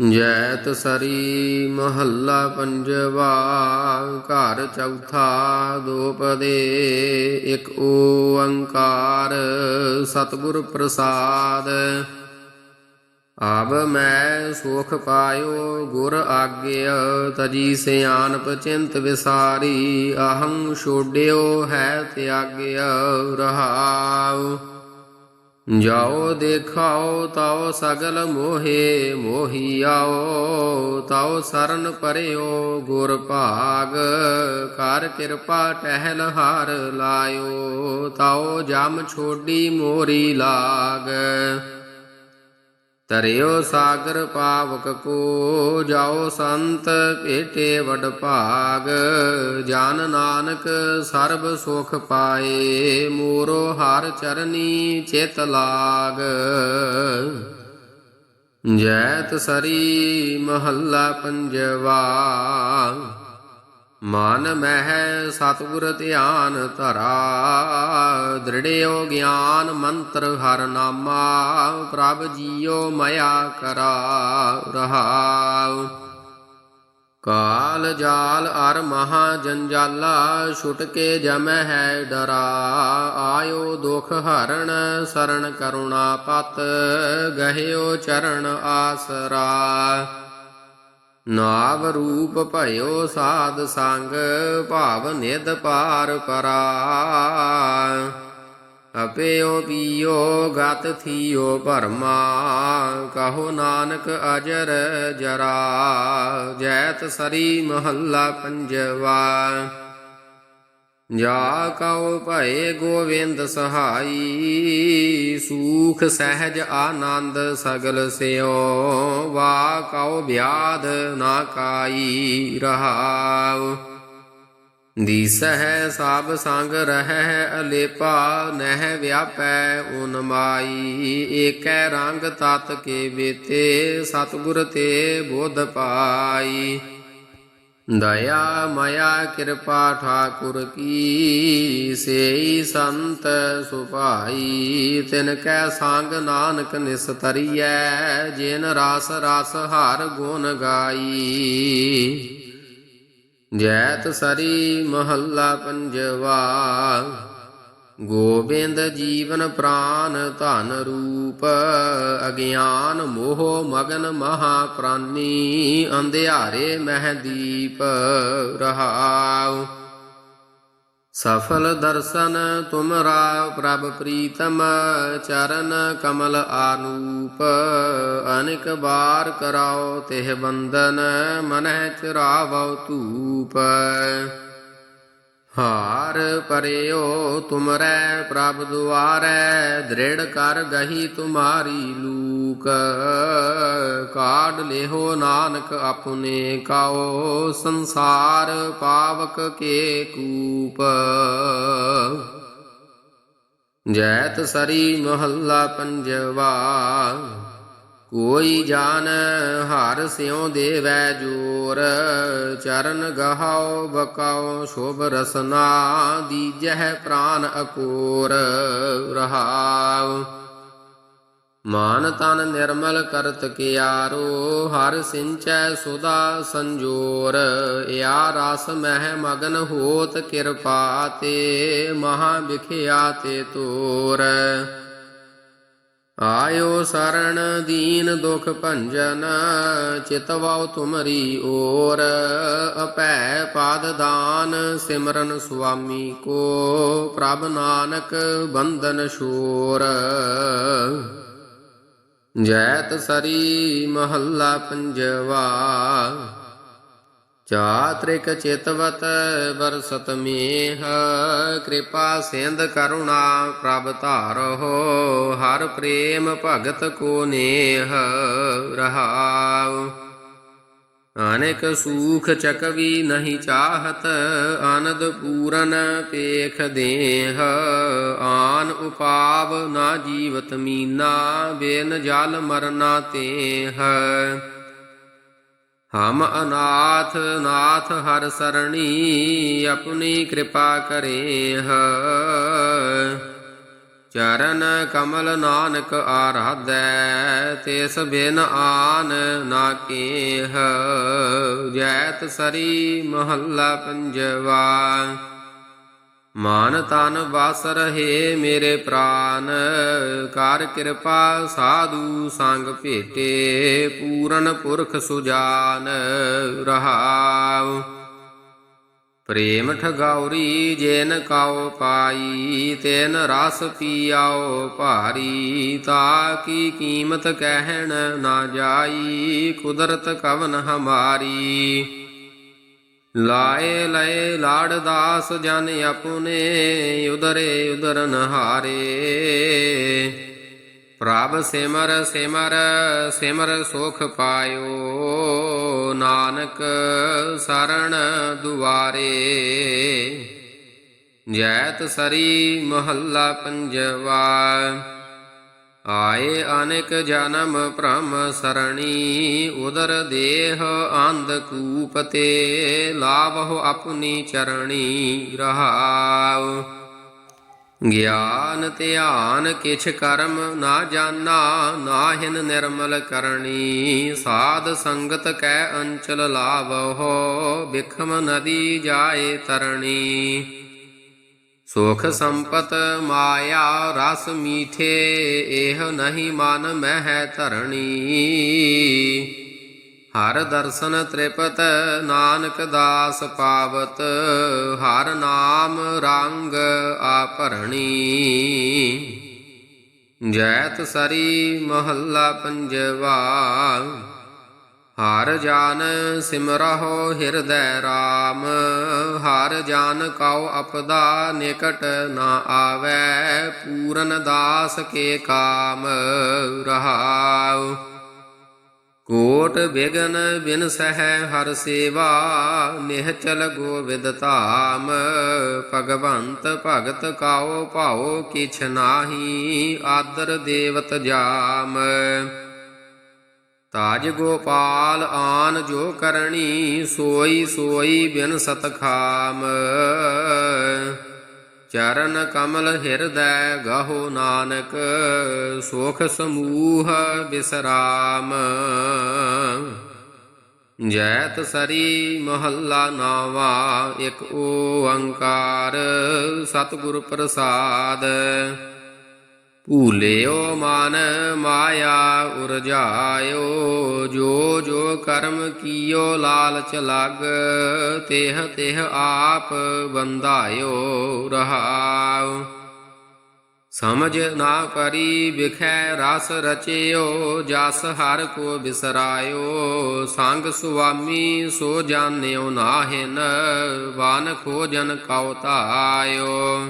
ਜੈਤ ਸਰੀ ਮਹੱਲਾ ਪੰਜਵਾ, ਘਰ ਚੌਥਾ ਦੋਪਦੇ ਇੱਕ ਓੰਕਾਰ ਸਤਿਗੁਰ ਪ੍ਰਸਾਦ। ਆਬ ਮੈਂ ਸੁਖ ਪਾਇਓ ਗੁਰ ਆਗਿਆ, ਤਜੀ ਸਿਆਣਪ ਚਿੰਤ ਵਿਸਾਰੀ, ਅਹੰ ਛੋੜਿਓ ਹੈ ਤਿਆਗਿਆ ਰਹਾਉ। ਜਾਓ, ਦੇਖਾਓ, ਤਾਓ ਸਗਲ ਮੋਹੇ ਮੋਹੀ ਆਓ, ਤਾਓ ਸਰਨ ਪਰਿਓ ਗੁਰ ਭਾਗ ਕਰ ਕਿਰਪਾ ਟਹਿਲ ਹਾਰ ਲਾਇਓ, ਤਾਓ ਜਮ ਛੋਡੀ ਮੋਰੀ ਲਾਗ। ਤਰਿਓ ਸਾਗਰ ਪਾਵਕ ਕੋ, ਜਾਓ ਸੰਤ ਭੇਟੇ ਵਡ ਭਾਗ। ਜਾਨ ਨਾਨਕ ਸਰਬ ਸੁਖ ਪਾਏ, ਮੋਰੋ ਹਰ ਚਰਨੀ ਚਿਤ ਲਾਗ। ਜੈਤ ਸਰੀ ਮਹੱਲਾ ਪੰਜਵਾ। ਮਨ ਮਹਿ ਸਤਗੁਰ ਧਿਆਨ ਧਰਾ, ਦ੍ਰਿੜਿਓ ਗਿਆਨ ਮੰਤਰ ਹਰ ਨਾਮਾ, ਪ੍ਰਭ ਜੀਓ ਮਇਆ ਕਰਾ ਰਹਾਉ। ਕਾਲ ਜਾਲ ਅਰ ਮਹਾ ਜੰਜਾਲਾ, ਛੁਟ ਕੇ ਜਮੈ ਹੈ ਡਰਾ, ਆਇਓ ਦੁਖ ਹਰਣ ਸਰਣ ਕਰੁਣਾ ਪਤ, ਗਹਿਓ ਚਰਨ ਆਸਰਾ। ਨਾਗ ਰੂਪ ਭਇਓ ਸਾਧ ਸੰਗ, ਭਾਵ ਨਿਦ ਪਾਰ ਪਰਾ। ਅਪਿਓ ਪੀਓ ਗਤ ਥੀਓ ਭਰਮਾ, ਕਹੋ ਨਾਨਕ ਅਜਰ ਜਰਾ, ਜੈਤ ਸਰੀ ਮਹੱਲਾ ਪੰਜਵਾ। ਜਾ ਕਉ ਭਏ ਗੋਵਿੰਦ ਸਹਾਈ, ਸੂਖ ਸਹਿਜ ਆਨੰਦ ਸਗਲ ਸਿਓ ਵਾ ਕਉ ਬਿਆਦ ਨਾ ਕਾਈ ਰਹਾਉ। ਦੀਸਹਿ ਸਭ ਸੰਗ ਰਹਿ ਅਲੇਪਾ, ਨਹਿ ਵਿਆਪੈ ਉਨਮਾਈ ਏਕੈ ਰੰਗ ਤਤ ਕੇ ਬੇਤੇ, ਸਤਿਗੁਰ ਤੇ ਬੋਧ ਪਾਈ। ਦਇਆ ਮਾਇਆ ਕਿਰਪਾ ਠਾਕੁਰ ਕੀ, ਸੇਈ ਸੰਤ ਸੁਭਾਈ, ਤਿਨ ਕੈ ਸੰਗ ਨਾਨਕ ਨਿਸਤਰੀਐ, ਜਿਨ ਰਸ ਰਸ ਹਰ ਗੁਣ ਗਾਈ। ਜੈਤ ਸਰੀ ਮਹੱਲਾ ਪੰਜਵਾ ਗੋਬਿੰਦ ਜੀਵਨ ਪ੍ਰਾਨ ਧਨ ਰੂਪ, ਅਗਿਆਨ ਮੋਹ ਮਗਨ ਮਹਾ ਪ੍ਰਾਨੀ ਅੰਧਿਆਰੇ ਮਹਿਦੀਪ ਰਹਾਉ। ਸਫਲ ਦਰਸ਼ਨ ਤੁਮਰਾ ਪ੍ਰਭ ਪ੍ਰੀਤਮ ਚਰਨ ਕਮਲ ਆਨੂਪ, ਅਨੇਕ ਬਾਰ ਕਰਾਓ ਤਿਹ ਬੰਦਨ ਮਨਹਿ ਚਰਾਵਉ ਧੂਪ। ਹਾਰ ਪਰਿਓ ਤੁਮਰੈ ਪ੍ਰਭ ਦੁਆਰੈ, ਦ੍ਰਿੜ ਕਰ ਗਹੀ ਤੁਮਾਰੀ ਲੂਕ। ਕਾਢ ਲਿਹੋ ਨਾਨਕ ਆਪਣੇ ਕਾਓ, ਸੰਸਾਰ ਪਾਵਕ ਕੇ ਕੂਪ। ਜੈਤ ਸਰੀ ਮਹੱਲਾ ਪੰਜਵਾ ਕੋਈ ਜਾਣ ਹਰ ਸਿਉ ਦੇਵੈ ਜੋਰ, ਚਰਨ ਗਹਾਓ ਬਕਾਓ ਸ਼ੋਭ ਰਸਨਾ ਦੀਜਹਿ ਪ੍ਰਾਨ ਅਕੋਰ ਰਹਾਉ। ਮਾਨ ਤਨ ਨਿਰਮਲ ਕਰਤ ਕਿਆਰੋ, ਹਰ ਸਿੰਚੈ ਸੁਦਾ ਸੰਜੋਰ ਇਆ ਰਸ ਮਹਿ ਮਗਨ ਹੋਤ ਕਿਰਪਾ ਤੇ ਮਹਾ ਵਿਖਿਆ ਤੇ ਤੋਰ। ਆਇਓ ਸਰਣ ਦੀਨ ਦੁਖ ਭੰਜਨ ਚਿਤਵਾਉ ਤੁਮਰੀ ਓਰ, ਅਪੈ ਪਾਦ ਦਾਨ, ਸਿਮਰਨ ਸੁਆਮੀ ਕੋ, ਪ੍ਰਭ ਨਾਨਕ ਬੰਧਨ ਸ਼ੋਰ ਜੈਤ ਸਰੀ ਮਹੱਲਾ ਪੰਜਵਾ ਚਾਤ੍ਰਿਕ ਚੇਤਵਤ ਬਰਸਤ ਮੇਹ ਕਿਰਪਾ ਸਿੰਧ ਕਰੁਣਾ ਪ੍ਰਭ ਧਾਰੋ ਹਰ ਪ੍ਰੇਮ ਭਗਤ ਕੋ ਨੇਹ ਰਹਾਉ। ਅਨੇਕ ਸੂਖ ਚਕਵੀ ਨਹੀਂ ਚਾਹਤ, ਆਨੰਦ ਪੂਰਨ ਪੇਖ ਦੇਹ। ਆਨ ਉਪਾਵ ਨਾ ਜੀਵਤ ਮੀਨਾ, ਬੇਨ ਜਲ ਮਰਨਾ ਤੇਹ। ਹਮ ਅਨਾਥ ਨਾਥ ਹਰ ਸਰਣੀ ਆਪਣੀ ਕਿਰਪਾ ਕਰੇ ਹ। ਚਰਨ ਕਮਲ ਨਾਨਕ ਆਰਾਧੈ, ਤਿਸ ਬਿਨ ਆਨ ਨਾ ਨਾ ਕੇਹ। ਜੈਤ ਸਰੀ ਮਹੱਲਾ ਪੰਜਵਾ। ਮਾਨ ਤਨ ਵਸ ਰਹੇ ਮੇਰੇ ਪ੍ਰਾਨ, ਕਰ ਕਿਰਪਾ ਸਾਧੂ ਸੰਗ ਭੇਟੇ, ਪੂਰਨ ਪੁਰਖ ਸੁਜਾਨ ਰਹਾਉ। ਪ੍ਰੇਮ ਠਗੌਰੀ ਜੇਨ ਕਾਉ ਪਾਈ, ਤੈਨ ਰਸ ਪੀਆਓ ਭਾਰੀ, ਤਾ ਕੀ ਕੀਮਤ ਕਹਿਣ ਨਾ ਜਾਈ, ਕੁਦਰਤ ਕਵਨ ਹਮਾਰੀ। ਲਾਏ ਲਏ ਲਾੜ ਦਾਸ ਜਨ ਆਪਣੇ ਉਦਰੇ ਉਦਰ ਨਹਾਰੇ ਪ੍ਰਭ ਸਿਮਰ ਸਿਮਰ ਸਿਮਰ ਸੁਖ ਪਾਇਓ, ਨਾਨਕ ਸਰਣ ਦੁਆਰੇ। ਜੈਤ ਸਰੀ ਮਹੱਲਾ ਪੰਜਵਾ। ਆਏ ਅਨੇਕ ਜਨਮ ਭ੍ਰਮ ਸਰਣੀ, ਉਦਰ ਦੇਹ ਅੰਧ ਕੂਪ ਤੇ ਲਾਭੋ ਆਪਣੀ ਚਰਣੀ ਰਹਾਉ। ਗਿਆਨ ਧਿਆਨ ਕਿਛ ਕਰਮ ਨਾ ਜਾਣਾ ਨਾਹਿਨ ਨਿਰਮਲ ਕਰਨੀ ਸਾਧ ਸੰਗਤ ਕੈ ਅੰਚਲ ਲਾਭੋ ਬਿਖਮ ਨਦੀ ਜਾਏ ਤਰਣੀ। ਸੁਖ ਸੰਪਤ ਮਾਇਆ ਰਸ ਮੀਠੇ, ਇਹ ਨਹੀਂ ਮਨ ਮਹਿ ਧਰਣੀ। ਹਰ ਦਰਸ਼ਨ ਤ੍ਰਿਪਤ ਨਾਨਕ ਦਾਸ ਪਾਵਤ, ਹਰ ਨਾਮ ਰੰਗ ਆਪਰਣੀ ਜੈਤ ਸਰੀ ਮਹੱਲਾ ਪੰਜਵਾ ਹਰ ਜਾਨ ਸਿਮਰਹੁ ਹਿਰਦੈ ਰਾਮ, ਹਰ ਜਾਨ ਕਉ ਅਪਦਾ ਨਿਕਟ ਨਾ ਆਵੈ, ਪੂਰਨ ਦਾਸ ਕੇ ਕਾਮ ਰਹਾਉ। ਕੋਟ ਬਿਗਨ ਬਿਨ ਸਹਿ ਹਰ ਸੇਵਾ, ਨਿਹਚਲ ਗੋਵਿੰਦ ਧਾਮ, ਭਗਵੰਤ ਭਗਤ ਕਾਓ ਭਾਉ ਕਿਛ ਨਾਹੀ, ਆਦਰ ਦੇਵਤ ਜਾਮ। ਤਾਜ ਗੋਪਾਲ ਆਨ ਜੋ ਕਰਣੀ, ਸੋਈ ਸੋਈ ਬਿਨ ਸਤਖਾਮ। ਚਰਨ ਕਮਲ ਹਿਰਦੈ ਗਹੋ ਨਾਨਕ, ਸੁਖ ਸਮੂਹ ਬਿਸਰਾਮ। ਜੈਤ ਸਰੀ ਮਹੱਲਾ ਨਾਵਾ, ਇੱਕ ਓੰਕਾਰ, ਸਤਿਗੁਰ ਪ੍ਰਸਾਦ। ਭੂਲਿਓ ਮਨ ਮਾਇਆ ਉਰਜਾਇਓ, ਜੋ ਜੋ ਕਰਮ ਕੀਓ ਲਾਲਚ ਲਗ, ਤੇਹ ਤੇਹ ਆਪ ਬੰਧਾਇਓ ਰਹਾਉ। ਸਮਝ ਨਾ ਕਰੀ ਵਿਖੈ ਰਸ ਰਚਿਓ, ਜਸ ਹਰ ਕੋ ਬਿਸਰਾਇਓ। ਸੰਗ ਸੁਆਮੀ ਸੋ ਜਾਣਿਓ ਨਾਹਿਨ, ਵਾਨ ਖੋਜਨ ਕਉ ਧਾਇਓ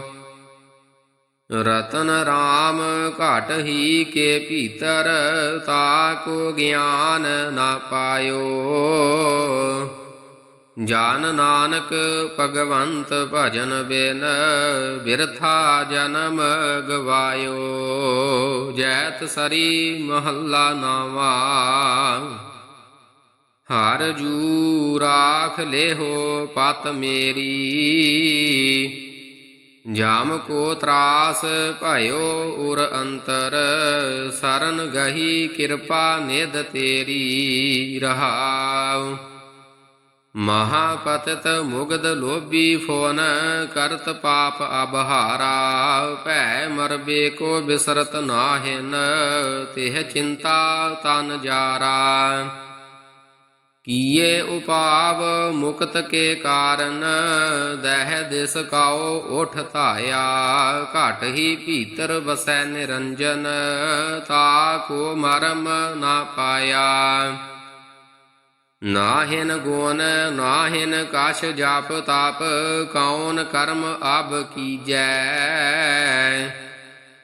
ਰਤਨ ਰਾਮ ਘਟ ਹੀ ਕੇ ਭੀਤਰ ਤਾਕੋ ਗਿਆਨ ਨਾ ਪਾਇਓ। ਜਾਨ ਨਾਨਕ ਭਗਵੰਤ ਭਜਨ ਬਿਨ, ਬਿਰਥਾ ਜਨਮ ਗਵਾਇਓ। ਜੈਤ ਸਰੀ ਮਹੱਲਾ ਨਾਵਾ, ਹਰ ਜੂ ਰਾਖ ਲੇਹੋ ਪਤ ਮੇਰੀ। ਜਾਮ ਕੋ ਤਰਾਸ ਭਇਓ ਉਰ ਅੰਤਰ, ਸਰਨ ਗਹੀ ਕਿਰਪਾ ਨਿਧ ਤੇਰੀ ਰਹਾਉ। ਮਹਾਪਤਿਤ ਮੁਗਦ ਲੋਭੀ ਫੋਨ, ਕਰਤ ਪਾਪ ਅਬਹਾਰਾ, ਭੈ ਮਰਬੇ ਕੋ ਬਿਸਰਤ ਨਾਹਿਨ, ਤਿਹ ਚਿੰਤਾ ਤਨ ਜਾਰਾ। ਕੀਏ ਉਪਾਵ ਮੁਕਤ ਕੇ ਕਾਰਨ, ਦਹਿ ਦਿਸ ਕਾਓ ਉਠ ਧਾਇਆ, ਘਟ ਹੀ ਭੀਤਰ ਵਸੈ ਨਿਰੰਜਨ, ਤਾ ਕੋ ਮਰਮ ਨਾ ਪਾਇਆ। ਨਾਹਿਨ ਗੁਣ, ਨਾਹਿਨ ਕਛ ਜਾਪ ਤਾਪ, ਕੌਣ ਕਰਮ ਅਬ ਕੀਜੈ?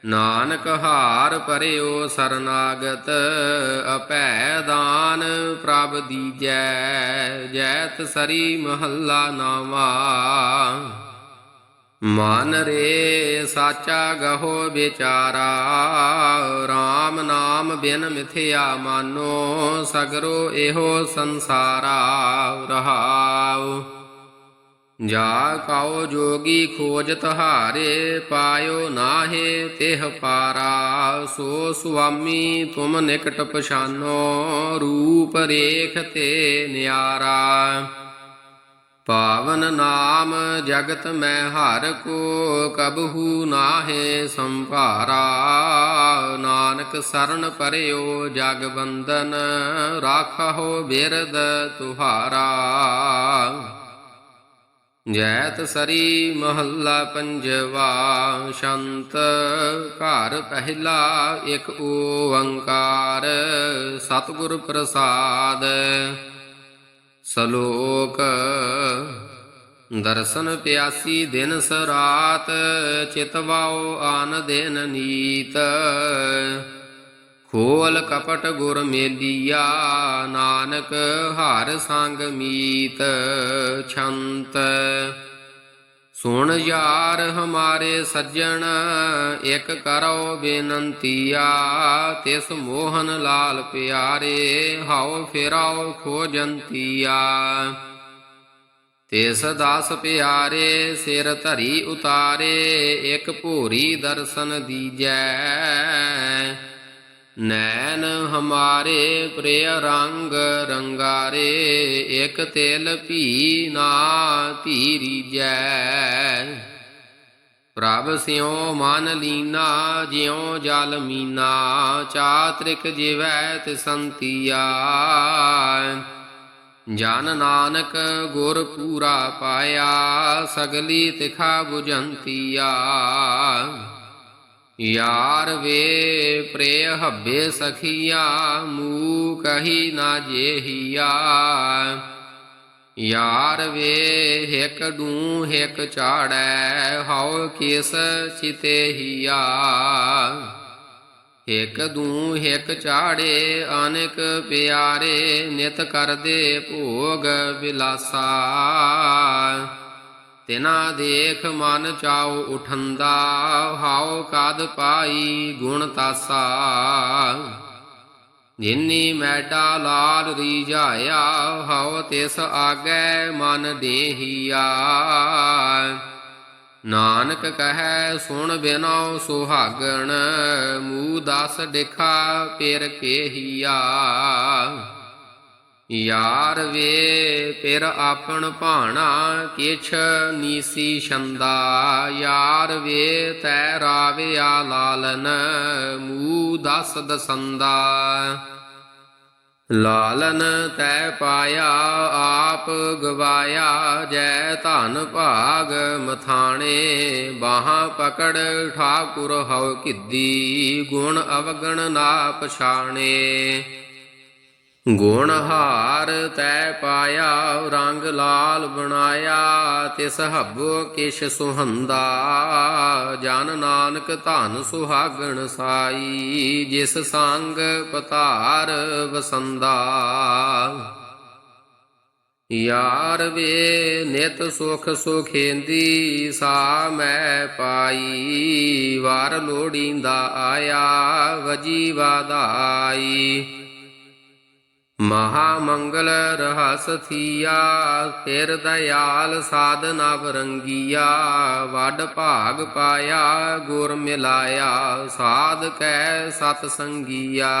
ਨਾਨਕ ਹਾਰ ਪਰਿਓ ਸਰਨਾਗਤ ਅਪੈ ਦਾਨ ਪ੍ਰਭ ਦੀਜੈ, ਜੈਤ ਸਰੀ ਮਹੱਲਾ ਨਾਵਾ ਮਨ ਰੇ ਸਾਚਾ ਗਹੋ ਵਿਚਾਰਾ RAM ਨਾਮ ਬਿਨ ਮਿਥਿਆ ਮਾਨੋ, ਸਗਰੋ ਇਹੋ ਸੰਸਾਰਾ, ਰਹਾਉ। ਜਾ ਕਾਉ ਜੋਗੀ ਖੋਜਤ ਹਾਰੇ ਪਾਇਓ ਨਾਹੇ ਤਿਹ ਪਾਰਾ। ਸੋ ਸੁਆਮੀ ਤੁਮ ਨਿਕਟ ਪਛਾਨੋ, ਰੂਪ ਰੇਖ ਤੇ ਨਿਆਰਾ। ਪਾਵਨ ਨਾਮ ਜਗਤ ਮੈਂ ਹਰ ਕੋ, ਕਬਹੂ ਨਾਹੇ ਸੰਭਾਰਾ। ਨਾਨਕ ਸਰਨ ਪਰਿਓ ਜਗ ਬੰਦਨ ਰਾਖਹੁ ਬਿਰਦ ਤੁਹਾਰਾ। ਜੈਤ ਸਰੀ ਮਹੱਲਾ ਪੰਜਵਾ, ਸ਼ੰਤ ਘਰ ਪਹਿਲਾ ਇੱਕ ਓੰਕਾਰ, ਸਤਿਗੁਰ ਪ੍ਰਸਾਦ। ਸ਼ਲੋਕ, ਦਰਸ਼ਨ ਪਿਆਸੀ ਦਿਨ ਸਰਾਤ ਚਿਤਵਾਓ ਆਨ ਦਿਨ ਨੀਤ। ਕੋਲ ਕਪਟ ਗੁਰ ਮੇਲੀਆ ਨਾਨਕ ਹਰ ਸੰਗ ਮੀਤ ਛੰਤ। ਸੁਣ ਯਾਰ ਹਮਾਰੇ ਸੱਜਣ, ਇਕ ਕਰੋ ਬੇਨੰਤੀਆ, ਤਿਸ ਮੋਹਨ ਲਾਲ ਪਿਆਰੇ, ਹਾਉ ਫੇਰਾਓ ਖੋਜੰਤੀਆ। ਤਿਸ ਦਾਸ ਪਿਆਰੇ, ਸਿਰ ਧਰੀ ਉਤਾਰੇ, ਇਕ ਭੂਰੀ ਦਰਸ਼ਨ ਦੀਜੈ। ਨੈਣ ਹਮਾਰੇ ਪ੍ਰਿਯ ਰੰਗ ਰੰਗਾਰੇ, ਇਕ ਤਿਲ ਭੀ ਨਾ ਧੀਰੀਜੈ ਪ੍ਰਭ ਸਿਉ ਮਨ ਲੀਨਾ, ਜਿਉ ਜਲ ਮੀਨਾ, ਚਾਤ੍ਰਿਕ ਜਿਵੈ ਤਿਸੰਤੀਆ ਜਨ ਨਾਨਕ ਗੁਰ ਪੂਰਾ ਪਾਇਆ, ਸਗਲੀ ਤਿਖਾ 부ਜੰਤੀਆ ਯਾਰ ਵੇ ਪ੍ਰੇ ਹੱਬੇ ਸਖੀਆ ਮੂ ਕਹੀ ਨਾ ਜੇਹੀਆ। ਯਾਰ ਵੇ ਹਿਕ ਡੂ ਹਿਕ ਚਾੜੈ ਹਉ ਕਿਸ ਚਿਤੇਹੀਆ। ਹਿਕ ਦੂ ਹਿਕ ਚਾੜੇ ਅਨੇਕ ਪਿਆਰੇ ਨਿਤ ਕਰਦੇ ਭੋਗ ਵਿਲਾਸਾ ਤਿਨਾ ਦੇਖ ਮਨ ਚਾਉ ਉਠੰਦਾ, ਹਾਉ ਕਦ ਪਾਈ ਗੁਣ ਤਾਸਾ। ਜਿਨੀ ਮੈਡਾ ਲਾਲ ਰੀਝਾਇਆ, ਹਉ ਤਿਸ ਆਗੈ ਮਨ ਦੇਹੀਆ। ਨਾਨਕ ਕਹੈ, ਸੁਣ ਬਿਨੋ ਸੁਹਾਗਣ, ਮੂਹ ਦਸ ਡਿਖਾ ਪਿਰ ਕੇਹੀਆ। ਯਾਰ ਵੇ ਪਿਰ ਆਪਣ ਭਾਣਾ ਕਿਛ ਨੀਸੀ ਛੰਦਾ। ਯਾਰ ਵੇ, ਤੈ ਰਾਵਿਆ ਲਾਲਨ, ਮੂਹ ਦਸ ਦਸੰਦਾ। ਲਾਲਨ ਤੈ ਪਾਇਆ, ਆਪ ਗਵਾਇਆ, ਜੈ ਧਨ ਭਾਗ ਮਥਾਣੇ। ਬਾਹਾਂ ਪਕੜ ਠਾਕੁਰ ਹਉ ਕਿੱਦੀ, ਗੁਣ ਅਵਗਣ ਨਾ ਪਛਾਣੇ। ਗੁਣ ਹਾਰ ਤੈ ਪਾਇਆ, ਰੰਗ ਲਾਲ ਬਣਾਇਆ, ਤਿਸ ਹੱਬੋ ਕਿਛ ਸੁਹੰਦਾ। ਜਨ ਨਾਨਕ ਧਨ ਸੁਹਾਗਣ ਸਾਈ, ਜਿਸ ਸੰਗ ਪਤਾਰ ਵਸੰਦਾ। ਯਾਰ ਵੇ ਨਿਤ ਸੁਖ ਸੁਖੇਂਦੀ, ਸਾ ਮੈਂ ਪਾਈ। ਵਾਰ ਲੋੜੀਂਦਾ ਆਇਆ, ਵਜੀ ਵਾਦਾਈ ਮਹਾ ਮੰਗਲ ਰਹਸ ਥੀਆ ਫਿਰ ਦਇਆਲ ਸਾਧ ਨਵ ਰੰਗੀਆ, ਵੱਡ ਭਾਗ ਪਾਇਆ, ਗੁਰ ਮਿਲਾਇਆ, ਸਾਧ ਕੈ ਸਤ ਸੰਗੀਆ।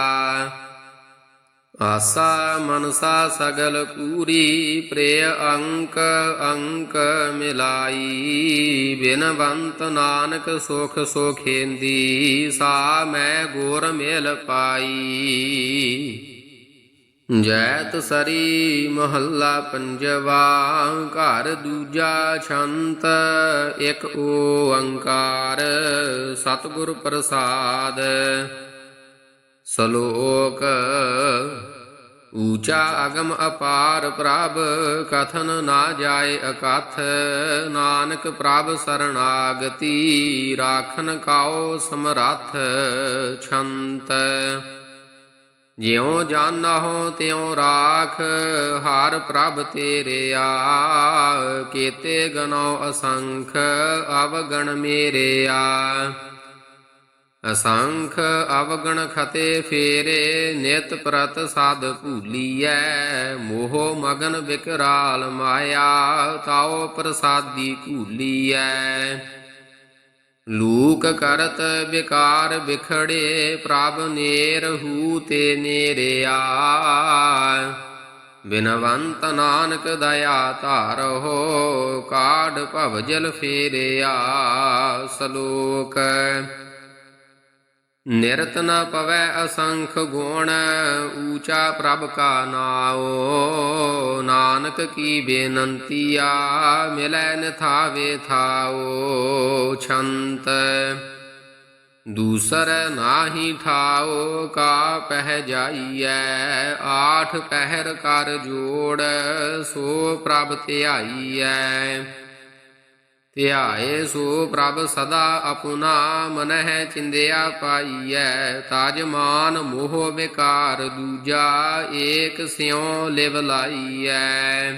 ਆਸਾ ਮਨਸਾ ਸਗਲ ਪੂਰੀ, ਪ੍ਰਿਯ ਅੰਕ ਅੰਕ ਮਿਲਾਈ। ਬਿਨਵੰਤ ਨਾਨਕ ਸੁਖ ਸੁਖੇਂਦੀ, ਸਾ ਮੈਂ ਗੁਰ ਮਿਲ ਪਾਈ। ਜੈਤ ਸਰੀ ਮਹੱਲਾ ਪੰਜਵਾ, ਘਰ ਦੂਜਾ ਛੰਤ, ਇੱਕ ਓੰਕਾਰ ਸਤਿਗੁਰ ਪ੍ਰਸਾਦ। ਸ਼ਲੋਕ, ਊਚਾ ਅਗਮ ਅਪਾਰ ਪ੍ਰਭ, ਕਥਨ ਨਾ ਜਾਏ ਅਕਥ, ਨਾਨਕ ਪ੍ਰਭ ਸਰਣਾਗਤੀ, ਰਾਖਨ ਕਾਓ ਸਮਰੱਥ, ਛੰਤ। ਜਿਉ ਜਾਣਹੁ ਤਿਉ ਰਾਖ, ਹਰ ਪ੍ਰਭ ਤੇਰਿਆ ਕੀਤੇ ਗਨੋ ਅਸੰਖ, ਅਵਗਣ ਮੇਰਿਆ ਅਸੰਖ, ਅਵਗਣ ਖਤੇ ਫੇਰੇ, ਨਿਤ ਪ੍ਰਤ ਸਾਧ ਭੂਲੀਐ। ਮੋਹ ਮਗਨ ਵਿਕਰਾਲ ਮਾਇਆ, ਤਾਉ ਪ੍ਰਸਾਦੀ ਭੂਲੀਐ ਲੂਕ ਕਰਤ ਵਿਕਾਰ ਵਿਖੜੇ ਪ੍ਰਭ ਨੇਰ ਹੂ ਤੇ ਨੇਰਿਆ ਬਿਨਵੰਤ ਨਾਨਕ ਦਇਆ ਧਾਰੋ ਕਾਢ ਭਵ ਜਲ ਫੇਰਿਆ ਸਲੋਕ ਨਿਰਤ ਨ ਪਵੈ ਅਸੰਖ ਗੁਣ, ਊਚਾ ਪ੍ਰਭ ਕਾ ਨਾਉ। ਨਾਨਕ ਕੀ ਬੇਨੰਤੀਆ ਮਿਲੈ ਨਿਥਾਵੇ ਥਾਓ ਛੰਤ ਦੂਸਰ ਨਾਹੀ ਠਾਓ ਕਾ ਪਹਿ ਜਾਈਐ, ਆਠ ਪਹਿਰ ਕਰ ਜੋੜ, ਸੋ ਪ੍ਰਭ ਧਿਆਈਐ। ਧਿਆਏ ਸੋ ਪ੍ਰਭ ਸਦਾ ਆਪੁਨਾ ਮਨਹਿ ਚਿੰਦਿਆ ਪਾਈਐ, ਤਾਜ ਮਾਨ ਮੋਹ ਵਿਕਾਰ ਦੂਜਾ ਏਕ ਸਿਉ ਲਿਵ ਲਾਈਐ।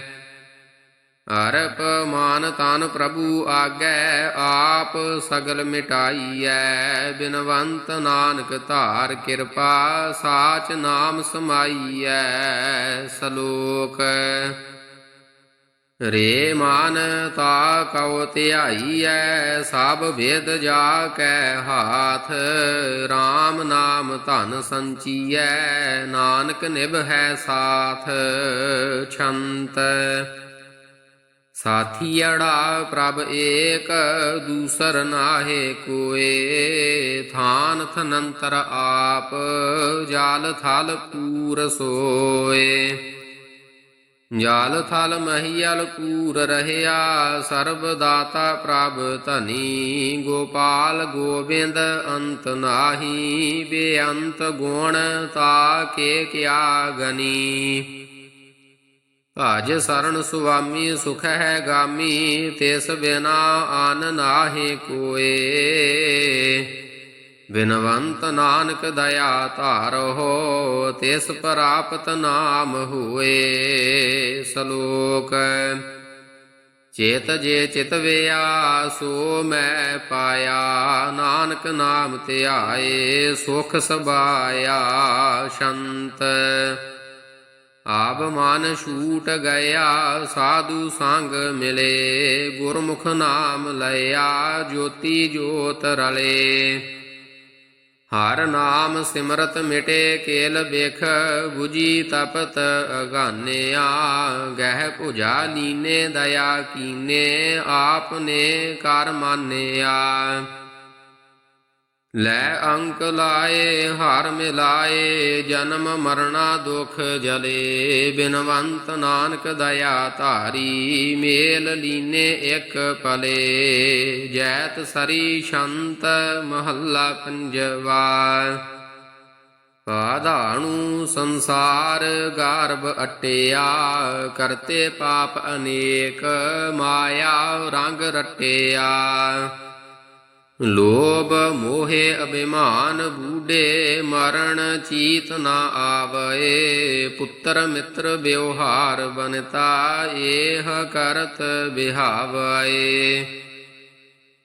ਅਰਪ ਮਾਨ ਤਨ ਪ੍ਰਭੂ ਆਗੈ, ਆਪ ਸਗਲ ਮਿਟਾਈਐ। ਬਿਨਵੰਤ ਨਾਨਕ ਧਾਰ ਕਿਰਪਾ, ਸਾਚ ਨਾਮ ਸਮਾਈਐ। ਸਲੋਕ ਰੇ ਮਾਨ ਤਾ ਕਉ ਧਿਆਈਐ, ਸਭ ਵੇਦ ਜਾ ਕੈ ਹਾਥ। RAM ਨਾਮ ਧਨ ਸੰਚੀਐ, ਨਾਨਕ ਨਿਭ ਹੈ ਸਾਥ। ਛੰਤ। ਸਾਥੀੜਾ ਪ੍ਰਭ ਏਕ, ਦੂਸਰ ਨਾਹੇ ਕੋਏ। ਥਾਨ ਥਨੰਤਰ ਆਪ, ਜਾਲ ਥਲ ਪੂਰ ਸੋਏ। ਜਾਲ ਥਲ ਮਹੀਲ ਪੂਰ ਰਹਿਆ, ਸਰਬ ਦਾਤਾ ਪ੍ਰਭ ਧਨੀ, ਗੋਪਾਲ ਗੋਬਿੰਦ ਅੰਤ ਨਾਹੀ, ਬੇਅੰਤ ਗੁਣ ਤਾ ਕੇ ਕਿਆ ਗਨੀ। ਭਜ ਸਰਣ ਸੁਆਮੀ ਸੁਖ ਹੈ ਗਾਮੀ, ਤਿਸ ਬਿਨਾ ਆਨ ਨਾਹੀ ਕੋਏ। ਬਿਨਵੰਤ ਨਾਨਕ ਦਇਆ ਧਾਰੋ ਤਿਸ ਪ੍ਰਾਪਤ ਨਾਮ ਹੋਏ ਸਲੋਕ। ਚੇਤ ਜੇ ਚਿਤਵਿਆ ਸੋ ਮੈਂ ਪਾਇਆ ਨਾਨਕ ਨਾਮ ਧਿਆਏ, ਸੁਖ ਸਬਾਇਆ ਸ਼ੰਤ। ਆਪ ਮਨ ਛੂਟ ਗਿਆ, ਸਾਧੂ ਸੰਗ ਮਿਲੇ, ਗੁਰਮੁਖ ਨਾਮ ਲਿਆ ਜੋਤੀ ਜੋਤ ਰਲੇ। ਹਰ ਨਾਮ ਸਿਮਰਤ ਮਿਟੇ ਕੇਲ ਬਿਖ 부ਜੀ ਤਪਤ ਅਗਾਨਿਆ, ਗਹਿ ਭੁਜਾ ਲੀਨੇ, ਦਇਆ ਕੀਨੇ ਆਪ ਨੇ ਕਰ ਮਾਨਿਆ। ਲੈ ਅੰਕ ਲਾਏ, ਹਰ ਮਿਲਾਏ, ਜਨਮ ਮਰਣਾ ਦੁਖ ਜਲੇ। ਬਿਨਵੰਤ ਨਾਨਕ ਦਇਆ ਧਾਰੀ, ਮੇਲ ਲੀਨੇ ਇੱਕ ਪਲੇ। ਜੈਤ ਸਰੀ ਸ਼ੰਤ ਮਹੱਲਾ ਪੰਜਵਾ। ਪਾਧਾਣੂ ਸੰਸਾਰ ਗਰਭ ਅਟਿਆ, ਕਰਤੇ ਪਾਪ ਅਨੇਕ, ਮਾਇਆ ਰੰਗ ਰਟਿਆ। ਲੋਭ ਮੋਹਿ ਅਭਿਮਾਨ ਬੂਡੇ ਮਰਨ ਚੀਤ ਨਾ ਆਵਏ, ਪੁੱਤਰ ਮਿੱਤਰ ਵਿਵਹਾਰ ਬਨਤਾ, ਏਹ ਕਰਤ ਬਿਹਾਵਏ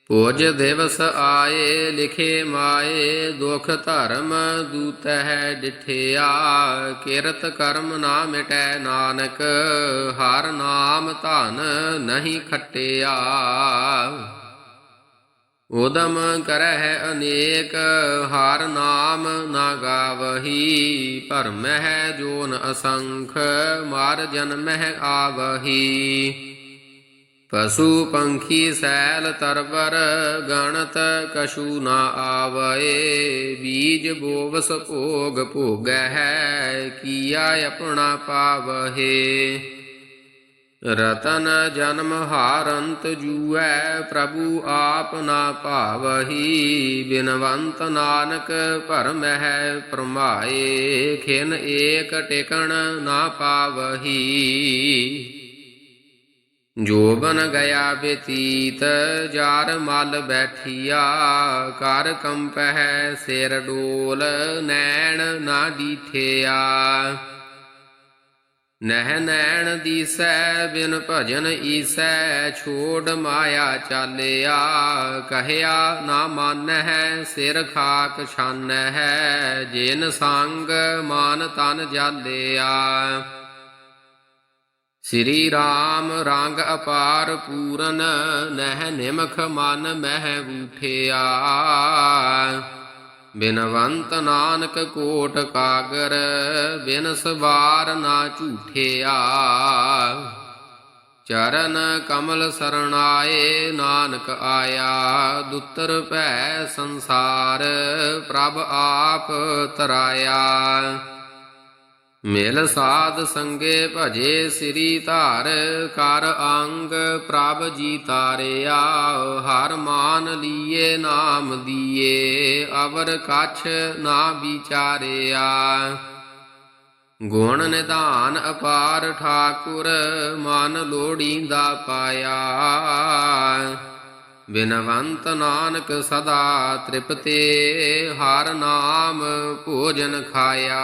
ਪੁਜ ਦਿਵਸ ਆਏ, ਲਿਖੇ ਮਾਏ, ਦੁਖ ਧਰਮ ਦੂਤ ਹੈ ਡਿਠਿਆ, ਕਿਰਤ ਕਰਮ ਨਾ ਮਿਟੈ ਨਾਨਕ, ਹਰ ਨਾਮ ਧਨ ਨਹੀਂ ਖਟਿਆ। ਉਦਮ ਕਰਹਿ ਅਨੇਕ, ਹਰ ਨਾਮ ਨਾ ਗਾਵਹੀ। ਭਰਮਹਿ ਜੋਨ ਅਸੰਖ, ਮਾਰ ਜਨਮਹਿ ਆਵਹੀ। ਪਸ਼ੂ ਪੰਖੀ ਸੈਲ ਤਰਵਰ, ਗਣਤ ਕਛੂ ਨਾ ਆਵਏ। ਬੀਜ ਬੋਵਸ ਭੋਗ ਭੋਗਹਿ, ਕੀਆ ਆਪਣਾ ਪਾਵਹੇ। ਰਤਨ ਜਨਮ ਹਾਰੰਤ ਜੂਐ, ਪ੍ਰਭੂ ਆਪ ਨਾ ਭਾਵਹੀ। ਬਿਨਵੰਤ ਨਾਨਕ ਭਰਮਹਿ ਪ੍ਰਮਾਏ ਖਿਨ ਏਕ ਟਿਕਣ ਨਾ ਪਾਵਹੀ। ਜੋਬਨ ਗਿਆ ਬੇਤੀਤ, ਜਾਰ ਮਲ ਬੈਠੀਆ ਕਰ ਕੰਪਹਿ ਸਿਰ ਡੋਲ, ਨੈਣ ਨਾ ਡੀਠਿਆ। ਨਹਿ ਨੈਣ ਦੀਸੈ, ਬਿਨ ਭਜਨ ਈਸੈ, ਛੋੜ ਮਾਇਆ ਚਾਲਿਆ। ਕਹਿਆ ਨਾ ਮਾਨਹਿ, ਸਿਰ ਖਾਕ ਛਾਨਹਿ, ਜਿਨ ਸੰਗ ਮਾਨ ਤਨ ਜਾਲਿਆ। ਸ੍ਰੀ ਰਾਮ ਰੰਗ ਅਪਾਰ ਪੂਰਨ, ਨਹਿ ਨਿਮਖ ਮਨ ਮਹਿ ਬੂਠਿਆ ਬਿਨਵੰਤ ਨਾਨਕ ਕੋਟ ਕਾਗਰ, ਬਿਨ ਸਵਾਰ ਨਾ ਝੂਠਿਆ ਚਰਨ ਕਮਲ ਸਰਣਾਏ, ਨਾਨਕ ਆਇਆ, ਦੁੱਤਰ ਭੈ ਸੰਸਾਰ, ਪ੍ਰਭ ਆਪ ਤਰਾਇਆ। ਮਿਲ ਸਾਧ ਸੰਗੇ ਭਜੇ ਸ੍ਰੀ ਧਾਰ, ਕਰ ਅੰਗ ਪ੍ਰਭ ਜੀ ਤਾਰਿਆ, ਹਰ ਮਾਨ ਲੀਏ ਨਾਮ ਦੀਏ, ਅਵਰ ਕਛ ਨਾ ਵਿਚਾਰਿਆ। ਗੁਣ ਨਿਧਾਨ ਅਪਾਰ ਠਾਕੁਰ, ਮਨ ਲੋੜੀਂਦਾ ਪਾਇਆ। ਬਿਨਵੰਤ ਨਾਨਕ ਸਦਾ ਤ੍ਰਿਪਤੇ ਹਰ ਨਾਮ ਭੋਜਨ ਖਾਇਆ।